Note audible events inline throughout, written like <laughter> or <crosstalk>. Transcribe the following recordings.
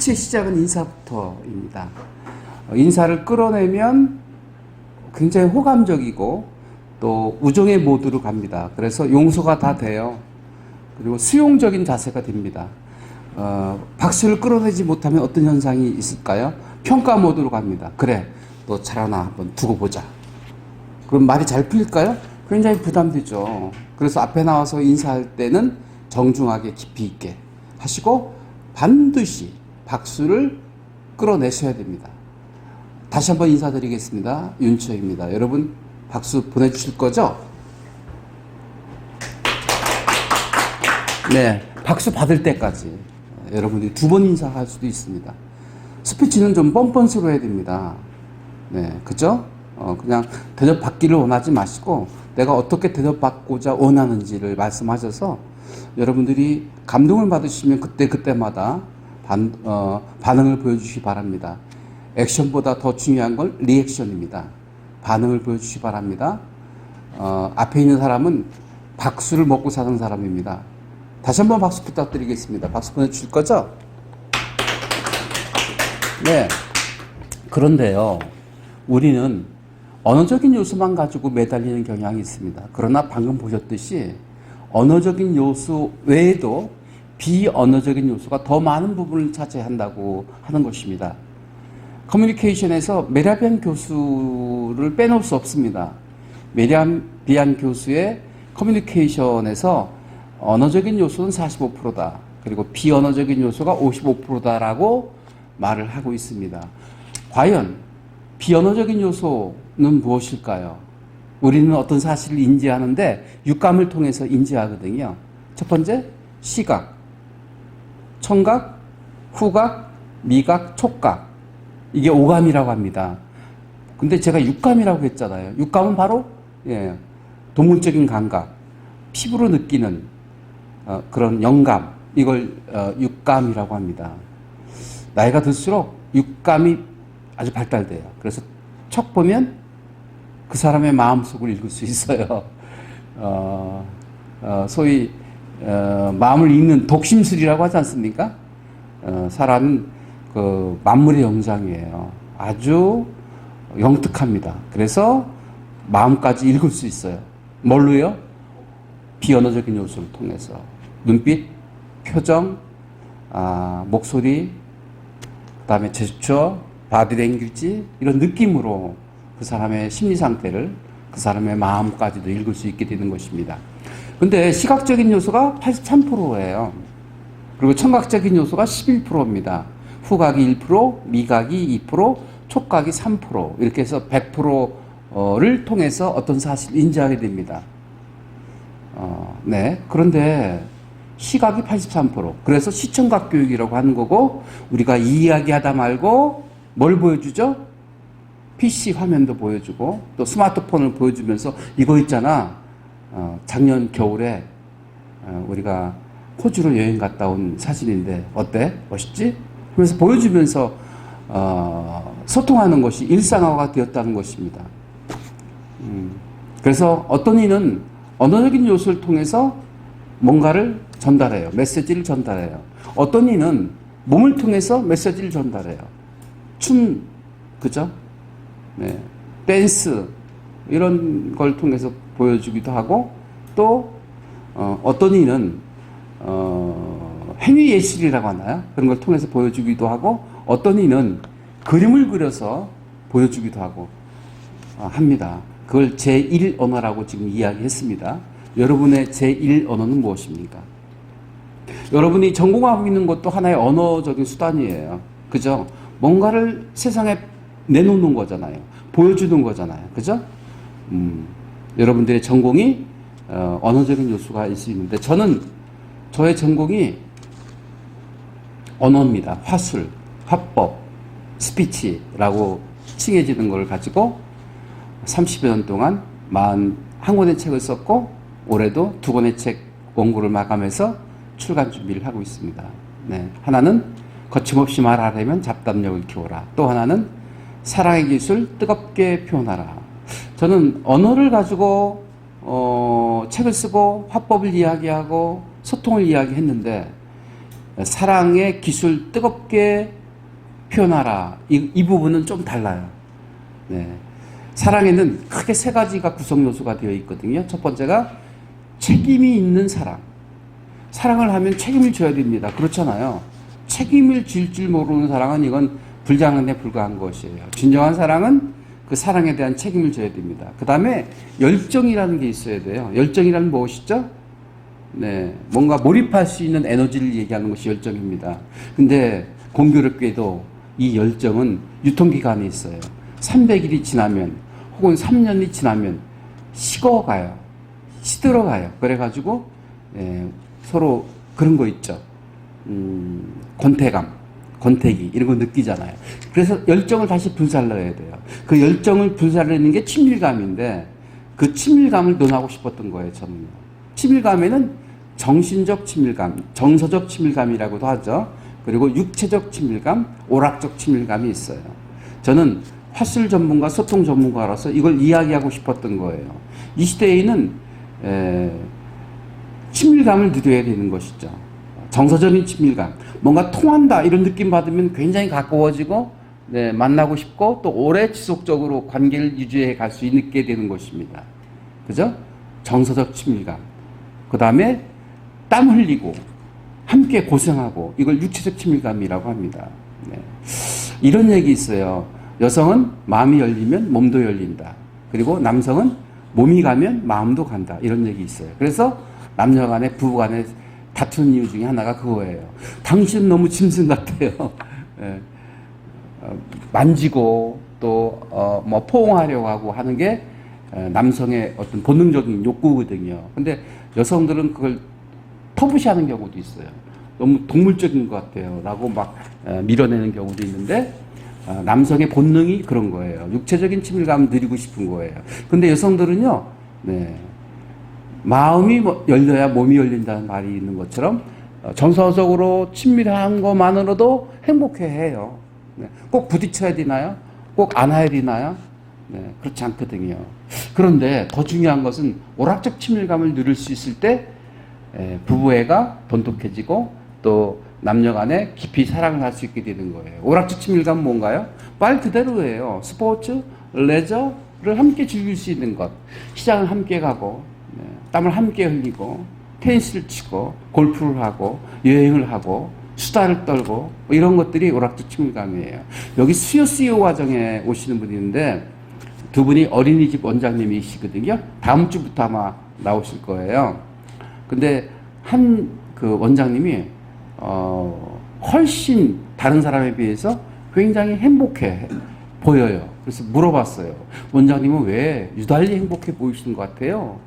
끝의 시작은 인사부터입니다. 어, 인사를 끌어내면 굉장히 호감적이고 또 우정의 모드로 갑니다. 그래서 용서가 다 돼요. 그리고 수용적인 자세가 됩니다. 어, 박수를 끌어내지 못하면 어떤 현상이 있을까요? 평가 모드로 갑니다. 그래, 너 잘하나 한번 두고 보자. 그럼 말이 잘 풀릴까요? 굉장히 부담되죠. 그래서 앞에 나와서 인사할 때는 정중하게 깊이 있게 하시고 반드시 박수를 끌어내셔야 됩니다. 다시 한번 인사드리겠습니다. 윤초입니다. 여러분 박수 보내주실 거죠? 네, 박수 받을 때까지 여러분들이 두 번 인사할 수도 있습니다. 스피치는 좀 뻔뻔스러워야 됩니다. 네, 그죠? 어, 그냥 대접 받기를 원하지 마시고 내가 어떻게 대접받고자 원하는지를 말씀하셔서 여러분들이 감동을 받으시면 그때 그때마다 반, 어, 반응을 보여주시기 바랍니다. 액션보다 더 중요한 건 리액션입니다. 반응을 보여주시기 바랍니다. 어, 앞에 있는 사람은 박수를 먹고 사는 사람입니다. 다시 한번 박수 부탁드리겠습니다. 박수 보내주실 거죠? 네. 그런데요, 우리는 언어적인 요소만 가지고 매달리는 경향이 있습니다. 그러나 방금 보셨듯이 언어적인 요소 외에도 비언어적인 요소가 더 많은 부분을 차지한다고 하는 것입니다. 커뮤니케이션에서 메라비안 교수를 빼놓을 수 없습니다. 메라비안 교수의 커뮤니케이션에서 언어적인 요소는 45%다. 그리고 비언어적인 요소가 55%다라고 말을 하고 있습니다. 과연 비언어적인 요소는 무엇일까요? 우리는 어떤 사실을 인지하는데 육감을 통해서 인지하거든요. 첫 번째, 시각, 청각, 후각, 미각, 촉각. 이게 오감이라고 합니다. 근데 제가 육감이라고 했잖아요. 육감은 바로 예, 동물적인 감각, 피부로 느끼는 어, 그런 영감, 이걸 어, 육감이라고 합니다. 나이가 들수록 육감이 아주 발달돼요. 그래서 척 보면 그 사람의 마음속을 읽을 수 있어요. <laughs> 어, 어, 소위 어, 마음을 읽는 독심술이라고 하지 않습니까? 어, 사람은 그 만물의 영장이에요. 아주 영특합니다. 그래서 마음까지 읽을 수 있어요. 뭘로요? 비언어적인 요소를 통해서 눈빛, 표정, 아, 목소리, 그다음에 제스처, 바디랭귀지 이런 느낌으로 그 사람의 심리 상태를 그 사람의 마음까지도 읽을 수 있게 되는 것입니다. 근데 시각적인 요소가 83%예요. 그리고 청각적인 요소가 11%입니다. 후각이 1%, 미각이 2%, 촉각이 3% 이렇게 해서 100%를 통해서 어떤 사실을 인지하게 됩니다. 어, 네. 그런데 시각이 83%. 그래서 시청각 교육이라고 하는 거고 우리가 이야기하다 말고 뭘 보여주죠? PC 화면도 보여주고 또 스마트폰을 보여주면서 이거 있잖아. 어, 작년 겨울에 어, 우리가 호주로 여행 갔다 온 사진인데 어때? 멋있지? 그래서 보여주면서 어, 소통하는 것이 일상화가 되었다는 것입니다. 음, 그래서 어떤 이는 언어적인 요소를 통해서 뭔가를 전달해요. 메시지를 전달해요. 어떤 이는 몸을 통해서 메시지를 전달해요. 춤, 그죠? 네. 댄스, 이런 걸 통해서 보여주기도 하고, 또, 어, 떤 이는, 어, 행위 예술이라고 하나요? 그런 걸 통해서 보여주기도 하고, 어떤 이는 그림을 그려서 보여주기도 하고, 어, 합니다. 그걸 제1 언어라고 지금 이야기했습니다. 여러분의 제1 언어는 무엇입니까? 여러분이 전공하고 있는 것도 하나의 언어적인 수단이에요. 그죠? 뭔가를 세상에 내놓는 거잖아요. 보여주는 거잖아요. 그죠? 음, 여러분들의 전공이 어, 언어적인 요소가 있을 수 있는데 저는 저의 전공이 언어입니다. 화술, 화법, 스피치라고 칭해지는 걸 가지고 30여 년 동안 41권의 책을 썼고 올해도 두 권의 책 원고를 마감해서 출간 준비를 하고 있습니다. 네. 하나는 거침없이 말하려면 잡담력을 키워라. 또 하나는 사랑의 기술 뜨겁게 표현하라. 저는 언어를 가지고 어, 책을 쓰고 화법을 이야기하고 소통을 이야기했는데 사랑의 기술 뜨겁게 표현하라. 이, 이 부분은 좀 달라요. 네. 사랑에는 크게 세 가지가 구성 요소가 되어 있거든요. 첫 번째가 책임이 있는 사랑. 사랑을 하면 책임을 져야 됩니다. 그렇잖아요. 책임을 질 줄 모르는 사랑은 이건 불장한에 불과한 것이에요. 진정한 사랑은 그 사랑에 대한 책임을 져야 됩니다. 그 다음에 열정이라는 게 있어야 돼요. 열정이란 무엇이죠? 네, 뭔가 몰입할 수 있는 에너지를 얘기하는 것이 열정입니다. 근데 공교롭게도 이 열정은 유통기간이 있어요. 300일이 지나면 혹은 3년이 지나면 식어가요. 시들어가요. 그래가지고 예, 서로 그런 거 있죠. 음, 권태감, 권태기 이런 거 느끼잖아요. 그래서 열정을 다시 불살러야 돼요. 그 열정을 불살르는 게 친밀감인데 그 친밀감을 논하고 싶었던 거예요. 저는 친밀감에는 정신적 친밀감, 정서적 친밀감이라고도 하죠. 그리고 육체적 친밀감, 오락적 친밀감이 있어요. 저는 화술 전문가, 소통 전문가로서 이걸 이야기하고 싶었던 거예요. 이 시대에는 에, 친밀감을 누려야 되는 것이죠. 정서적인 친밀감. 뭔가 통한다 이런 느낌 받으면 굉장히 가까워지고 네, 만나고 싶고 또 오래 지속적으로 관계를 유지해 갈 수 있게 되는 것입니다. 그죠? 정서적 친밀감. 그 다음에 땀 흘리고 함께 고생하고 이걸 육체적 친밀감이라고 합니다. 네. 이런 얘기 있어요. 여성은 마음이 열리면 몸도 열린다. 그리고 남성은 몸이 가면 마음도 간다. 이런 얘기 있어요. 그래서 남녀 간에 부부 간에 다투는 이유 중에 하나가 그거예요. 당신 너무 짐승 같아요. 예. 어, 만지고 또, 어, 뭐 포옹하려고 하고 하는 게 에, 남성의 어떤 본능적인 욕구거든요. 근데 여성들은 그걸 터부시하는 경우도 있어요. 너무 동물적인 것 같아요. 라고 막 에, 밀어내는 경우도 있는데 어, 남성의 본능이 그런 거예요. 육체적인 친밀감을 누리고 싶은 거예요. 근데 여성들은요, 네. 마음이 뭐 열려야 몸이 열린다는 말이 있는 것처럼 어, 정서적으로 친밀한 것만으로도 행복해 해요. 네. 꼭 부딪혀야 되나요? 꼭 안아야 되나요? 네, 그렇지 않거든요. 그런데 더 중요한 것은 오락적 친밀감을 누릴 수 있을 때 에, 부부애가 돈독해지고 또 남녀 간에 깊이 사랑을 할 수 있게 되는 거예요. 오락적 친밀감은 뭔가요? 말 그대로예요. 스포츠, 레저를 함께 즐길 수 있는 것. 시장을 함께 가고, 네, 땀을 함께 흘리고, 테니스를 치고, 골프를 하고, 여행을 하고, 수다를 떨고, 뭐 이런 것들이 오락적 친밀감이에요. 여기 수요 CEO 과정에 오시는 있는데, 두 분이 어린이집 원장님이시거든요. 다음 주부터 아마 나오실 거예요. 근데 한 그 원장님이 어 훨씬 다른 사람에 비해서 굉장히 행복해 보여요. 그래서 물어봤어요. 원장님은 왜 유달리 행복해 보이시는 것 같아요?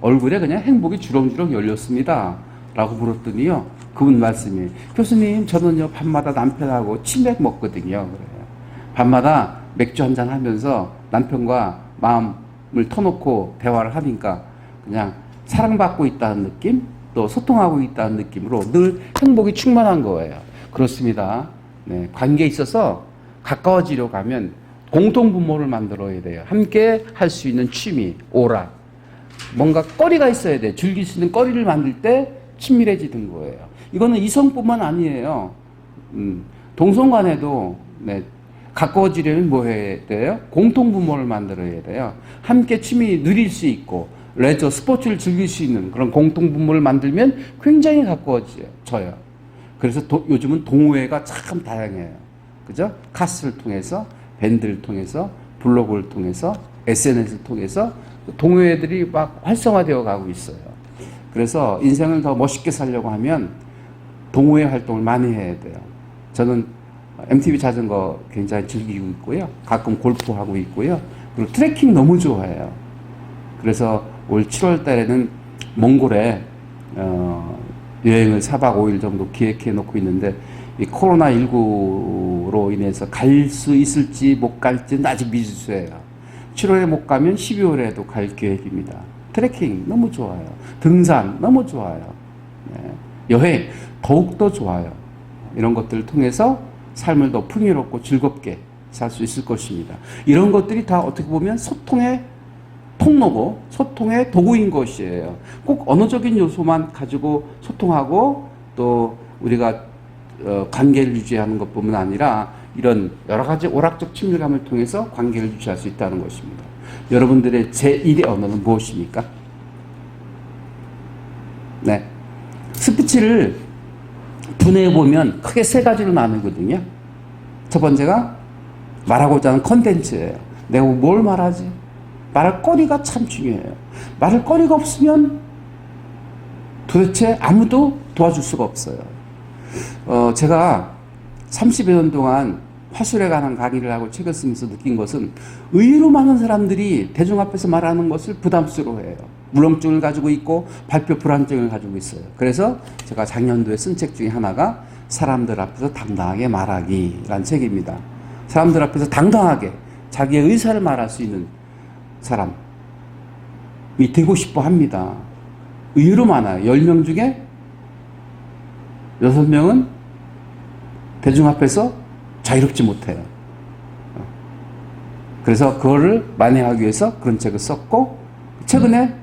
얼굴에 그냥 행복이 주렁주렁 열렸습니다. 라고 물었더니요. 그분 말씀이 교수님 저는요 밤마다 남편하고 치맥 먹거든요. 그래요. 밤마다 맥주 한잔 하면서 남편과 마음을 터놓고 대화를 하니까 그냥 사랑받고 있다는 느낌, 또 소통하고 있다는 느낌으로 늘 행복이 충만한 거예요. 그렇습니다. 네, 관계에 있어서 가까워지려고 하면 공통 분모를 만들어야 돼요. 함께 할 수 있는 취미, 오락. 뭔가 거리가 있어야 돼. 즐길 수 있는 거리를 만들 때 친밀해지는 거예요. 이거는 이성뿐만 아니에요. 음, 동성 간에도 네, 가까워지려면 뭐 해야 돼요? 공통분모를 만들어야 돼요. 함께 취미 누릴 수 있고, 레저, 스포츠를 즐길 수 있는 그런 공통분모를 만들면 굉장히 가까워져요. 그래서 도, 요즘은 동호회가 참 다양해요. 그죠? 카스를 통해서, 밴드를 통해서, 블로그를 통해서, SNS를 통해서 동호회들이 막 활성화되어 가고 있어요. 그래서 인생을 더 멋있게 살려고 하면 동호회 활동을 많이 해야 돼요. 저는 MTB 자전거 굉장히 즐기고 있고요. 가끔 골프하고 있고요. 그리고 트레킹 너무 좋아해요. 그래서 올 7월 달에는 몽골에 어, 여행을 4박 5일 정도 기획해 놓고 있는데 이 코로나19로 인해서 갈 수 있을지 못 갈지는 아직 미지수예요. 7월에 못 가면 12월에도 갈 계획입니다. 트레킹 너무 좋아요. 등산 너무 좋아요. 네. 여행 더욱더 좋아요. 이런 것들을 통해서 삶을 더 풍요롭고 즐겁게 살 수 있을 것입니다. 이런 것들이 다 어떻게 보면 소통의 통로고 소통의 도구인 것이에요. 꼭 언어적인 요소만 가지고 소통하고 또 우리가 어, 관계를 유지하는 것뿐만 아니라 이런 여러 가지 오락적 친밀감을 통해서 관계를 유지할 수 있다는 것입니다. 여러분들의 제1의 언어는 무엇입니까? 네. 스피치를 분해해 보면 크게 세 가지로 나누거든요. 첫 번째가 말하고자 하는 컨텐츠예요. 내가 뭘 말하지? 말할 거리가 참 중요해요. 말할 거리가 없으면 도대체 아무도 도와줄 수가 없어요. 어, 제가 30여 년 동안 화술에 관한 강의를 하고 책을 쓰면서 느낀 것은 의외로 많은 사람들이 대중 앞에서 말하는 것을 부담스러워해요. 물렁증을 가지고 있고 발표 불안증을 가지고 있어요. 그래서 제가 작년도에 쓴 책 중에 하나가 사람들 앞에서 당당하게 말하기라는 책입니다. 사람들 앞에서 당당하게 자기의 의사를 말할 수 있는 사람이 되고 싶어 합니다. 의외로 많아요. 10명 중에 6명은 대중 앞에서 자유롭지 못해요. 그래서 그거를 만회하기 위해서 그런 책을 썼고 최근에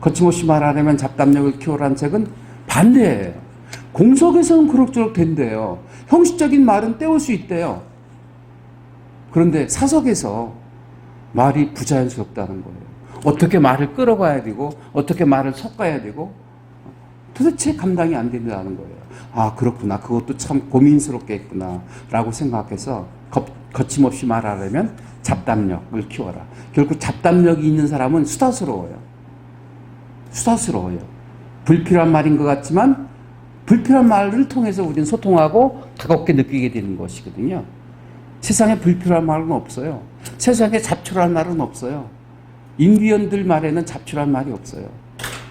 거침없이 말하려면 잡담력을 키워라는 책은 반대예요. 공석에서는 그럭저럭 된대요. 형식적인 말은 때울 수 있대요. 그런데 사석에서 말이 부자연스럽다는 거예요. 어떻게 말을 끌어가야 되고 어떻게 말을 섞어야 되고 도대체 감당이 안 된다는 거예요. 아 그렇구나. 그것도 참 고민스럽게 했구나. 라고 생각해서 거, 거침없이 말하려면 잡담력을 키워라. 결국 잡담력이 있는 사람은 수다스러워요. 수다스러워요. 불필요한 말인 것 같지만 불필요한 말을 통해서 우리는 소통하고 가깝게 느끼게 되는 것이거든요. 세상에 불필요한 말은 없어요. 세상에 잡초란 말은 없어요. 인비언들 말에는 잡초란 말이 없어요.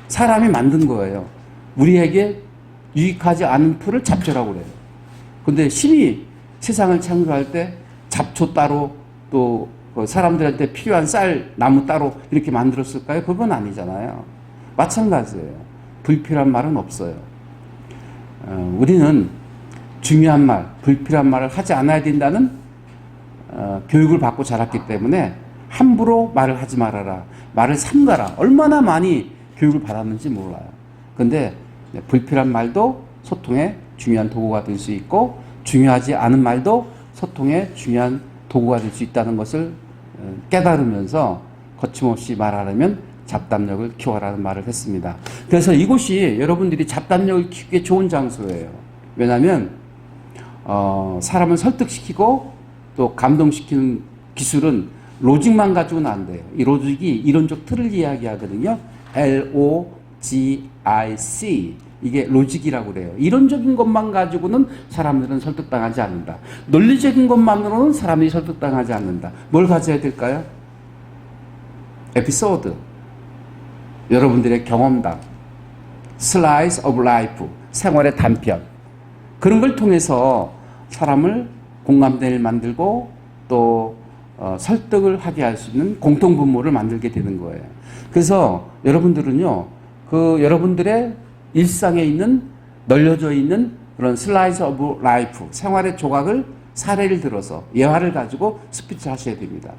사람이 만든 거예요. 우리에게 유익하지 않은 풀을 잡초라고 그래요. 근데 신이 세상을 창조할 때 잡초 따로 또그 사람들한테 필요한 쌀, 나무 따로 이렇게 만들었을까요? 그건 아니잖아요. 마찬가지예요. 불필요한 말은 없어요. 어, 우리는 중요한 말, 불필요한 말을 하지 않아야 된다는 어, 교육을 받고 자랐기 때문에 함부로 말을 하지 말아라. 말을 삼가라. 얼마나 많이 교육을 받았는지 몰라요. 근데 불필요한 말도 소통의 중요한 도구가 될 수 있고 중요하지 않은 말도 소통의 중요한 도구가 될 수 있다는 것을 어, 깨달으면서 거침없이 말하려면 잡담력을 키워라는 말을 했습니다. 그래서 이곳이 여러분들이 잡담력을 키우기 좋은 장소예요. 왜냐하면 어, 사람을 설득시키고 또 감동시키는 기술은 로직만 가지고는 안 돼요. 이 로직이 이론적 틀을 이야기하거든요. L O G I C 이게 로직이라고 그래요. 이론적인 것만 가지고는 사람들은 설득당하지 않는다. 논리적인 것만으로는 사람이 설득당하지 않는다. 뭘 가져야 될까요? 에피소드. 여러분들의 경험담. 슬라이스 오브 라이프. 생활의 단편. 그런 걸 통해서 사람을 공감대를 만들고 또 어, 설득을 하게 할 수 있는 공통 분모를 만들게 되는 거예요. 그래서 여러분들은요, 그 여러분들의 일상에 있는 널려져 있는 그런 슬라이스 오브 라이프, 생활의 조각을 사례를 들어서 예화를 가지고 스피치 하셔야 됩니다.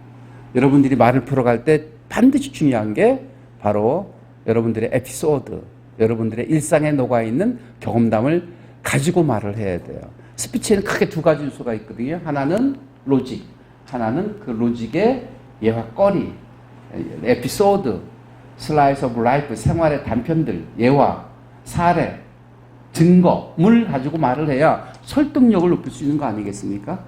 여러분들이 말을 풀어갈 때 반드시 중요한 게 바로 여러분들의 에피소드, 여러분들의 일상에 녹아 있는 경험담을 가지고 말을 해야 돼요. 스피치에는 크게 두 가지 요소가 있거든요. 하나는 로직, 하나는 그 로직의 예화거리, 에피소드, 슬라이스 오브 라이프, 생활의 단편들, 예화, 사례, 증거물 가지고 말을 해야 설득력을 높일 수 있는 거 아니겠습니까?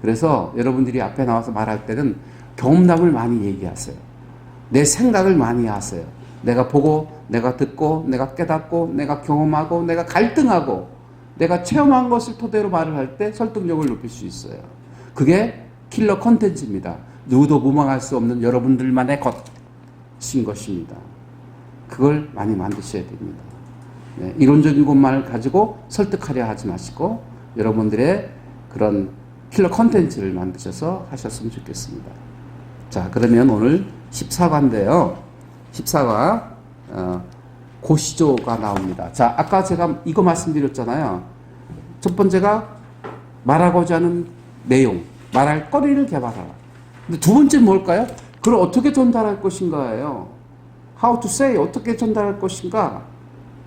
그래서 여러분들이 앞에 나와서 말할 때는 경험담을 많이 얘기하세요. 내 생각을 많이 하세요. 내가 보고, 내가 듣고, 내가 깨닫고, 내가 경험하고, 내가 갈등하고, 내가 체험한 것을 토대로 말을 할 때 설득력을 높일 수 있어요. 그게 킬러 컨텐츠입니다. 누구도 무망할 수 없는 여러분들만의 것 인 것입니다. 그걸 많이 만드셔야 됩니다. 네, 이론적인 것만을 가지고 설득하려 하지 마시고 여러분들의 그런 킬러 컨텐츠를 만드셔서 하셨으면 좋겠습니다. 자, 그러면 오늘 14과인데요. 14과 어, 고시조가 나옵니다. 자, 아까 제가 이거 말씀드렸잖아요. 첫 번째가 말하고자 하는 내용, 말할 거리를 개발하라. 근데 두 번째 뭘까요? 그걸 어떻게 전달할 것인가예요. How to say, 어떻게 전달할 것인가?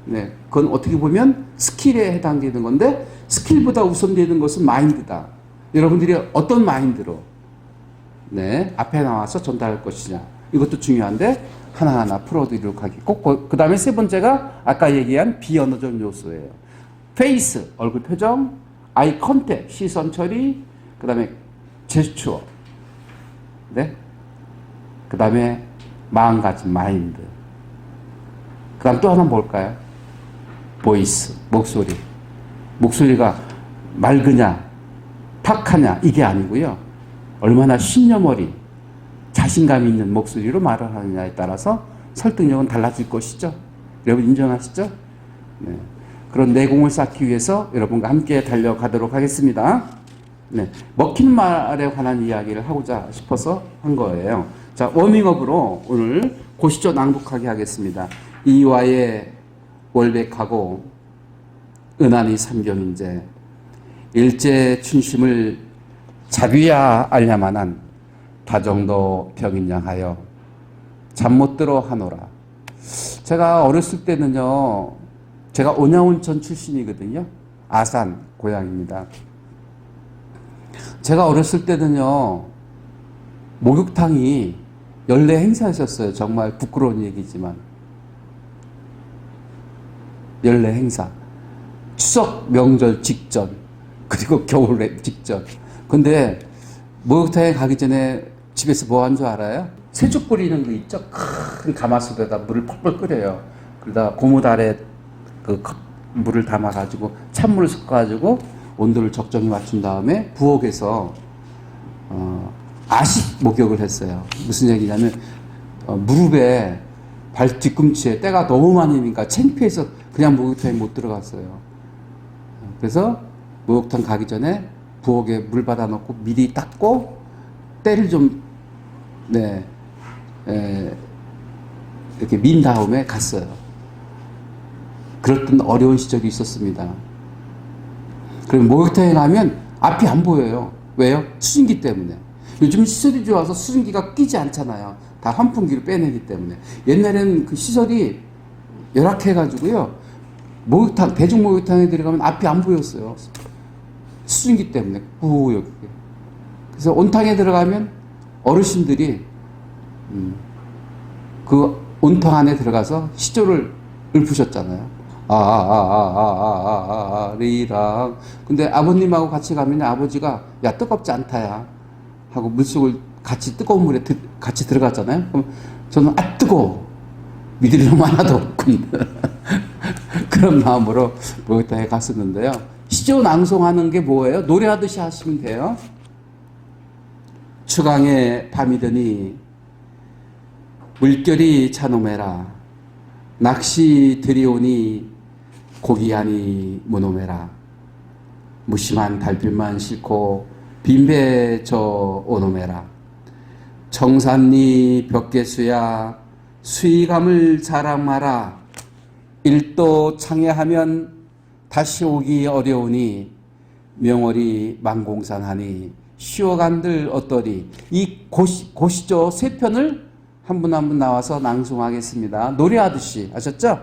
네, 그건 어떻게 보면 스킬에 해당되는 건데 스킬보다 우선되는 것은 마인드다. 여러분들이 어떤 마인드로 네, 앞에 나와서 전달할 것이냐. 이것도 중요한데 하나하나 풀어드리도록 하겠고 그 다음에 세 번째가 아까 얘기한 비언어적 요소예요. 페이스, 얼굴 표정, 아이 컨택, 시선 처리, 그 다음에 제스처, 네? 그 다음에 마음가짐, 마인드. 그 다음 또 하나 뭘까요? 보이스, 목소리. 목소리가 맑으냐, 탁하냐, 이게 아니고요. 얼마나 신념어린, 자신감 있는 목소리로 말을 하느냐에 따라서 설득력은 달라질 것이죠. 여러분 인정하시죠? 네. 그런 내공을 쌓기 위해서 여러분과 함께 달려가도록 하겠습니다. 네. 먹힌 말에 관한 이야기를 하고자 싶어서 한 거예요. 자, 워밍업으로 오늘 고시조 낭독하게 하겠습니다. 이와의 월백하고 은한이 삼경인제 일제 춘심을 자비야 알야만한 다정도 병인양하여 잠 못 들어 하노라. 제가 어렸을 때는요, 제가 온양온천 출신이거든요. 아산 고향입니다. 제가 어렸을 때는요, 목욕탕이 연례 행사였었어요. 정말 부끄러운 얘기지만. 연례 행사. 추석 명절 직전, 그리고 겨울에 직전. 근데 목욕탕에 가기 전에 집에서 뭐 한 줄 알아요? 세죽 뿌리는 거 있죠? 큰 가마솥에다 물을 펄펄 끓여요. 그러다 아래 그 컵- 물을 담아가지고 찬물을 섞어가지고 온도를 적정히 맞춘 다음에 부엌에서 어, 아식 목욕을 했어요. 무슨 얘기냐면 어, 무릎에 발 뒤꿈치에 때가 너무 많으니까 창피해서 그냥 목욕탕에 못 들어갔어요. 그래서 목욕탕 가기 전에 부엌에 물 받아 놓고 미리 닦고 때를 좀 네, 에, 이렇게 민 다음에 갔어요. 그랬던 어려운 시절이 있었습니다. 그럼 목욕탕에 가면 앞이 안 보여요. 왜요? 수증기 때문에. 요즘 시설이 좋아서 수증기가 끼지 않잖아요. 다 환풍기로 빼내기 때문에. 옛날에는 그 시설이 열악해가지고요. 목욕탕, 대중목욕탕에 들어가면 앞이 안 보였어요. 수증기 때문에. 꾸역게 그래서 온탕에 들어가면 어르신들이, 음, 그 온탕 안에 들어가서 시조를 읊으셨잖아요. 아, 아, 아아아아아아아리랑 근데 아버님하고 같이 가면 아버지가 야 뜨겁지 않다야 하고 물속을 같이 뜨거운 물에 드, 같이 들어갔잖아요. 그럼 저는 아, 뜨거워. 믿을 놈 하나도 없군. <laughs> 그런 마음으로 목욕탕에 갔었는데요. 시조 낭송하는 게 뭐예요? 노래하듯이 하시면 돼요. 추강의 밤이 드니 물결이 차노매라 낚시 들이오니 고기하니 무노매라 무심한 달빛만 싣고 빈배 저 오노매라 정산리 벽계수야 수의감을 자랑마라 일도 창해하면 다시 오기 어려우니 명월이 만공산하니 쉬어간들 어떠리 이 고시, 고시조 세 편을 한 분 한 분 나와서 낭송하겠습니다. 노래하듯이 아셨죠?